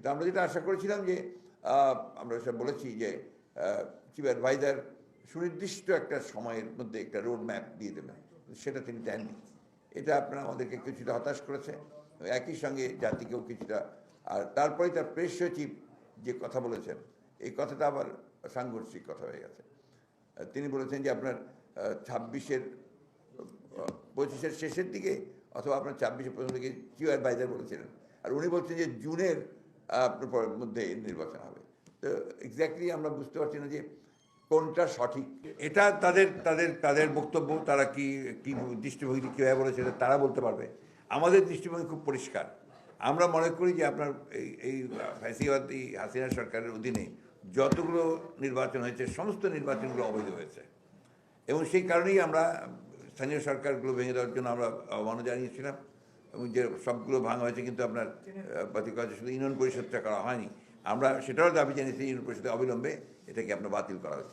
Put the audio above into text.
কিন্তু আমরা যেটা আশা করেছিলাম যে আমরা সেটা বলেছি যে চিফ অ্যাডভাইজার সুনির্দিষ্ট একটা সময়ের মধ্যে একটা রোড ম্যাপ দিয়ে দেবেন। সেটা তিনি দেননি। এটা আপনার আমাদেরকে কিছুটা হতাশ করেছে। একই সঙ্গে জাতিকেও কিছুটা, আর তারপরে তার প্রেস সচিব যে কথা বলেছেন, এই কথাটা আবার সাংঘর্ষিক কথা হয়ে গেছে। তিনি বলেছেন যে আপনার ছাব্বিশের পঁচিশের শেষের দিকে অথবা আপনার ছাব্বিশের প্রথম দিকে চিউ অ্যাডভাইজার বলেছিলেন। আর উনি বলছেন যে জুনের আপনার মধ্যে নির্বাচন হবে। তো এক্স্যাক্টলি আমরা বুঝতে পারছি না যে কোনটা সঠিক। এটা তাদের তাদের তাদের বক্তব্য, তারা কি কি দৃষ্টিভঙ্গি কীভাবে বলেছে এটা তারা বলতে পারবে। আমাদের দৃষ্টিভঙ্গি খুব পরিষ্কার। আমরা মনে করি যে আপনার এই এই ফ্যাসিবাদী হাসিনা সরকারের অধীনে যতগুলো নির্বাচন হয়েছে, সমস্ত নির্বাচনগুলো অবৈধ হয়েছে। এবং সেই কারণেই আমরা স্থানীয় সরকারগুলো ভেঙে দেওয়ার জন্য আমরা আহ্বান জানিয়েছিলাম। এবং যে সবগুলো ভাঙা হয়েছে কিন্তু আপনার বাতিল করা শুধু ইউনিয়ন পরিষদটা করা হয়নি। আমরা সেটাও দাবি জানিয়েছি, ইউনিয়ন পরিষদে অবিলম্বে এটাকে আপনার বাতিল করা হয়েছে।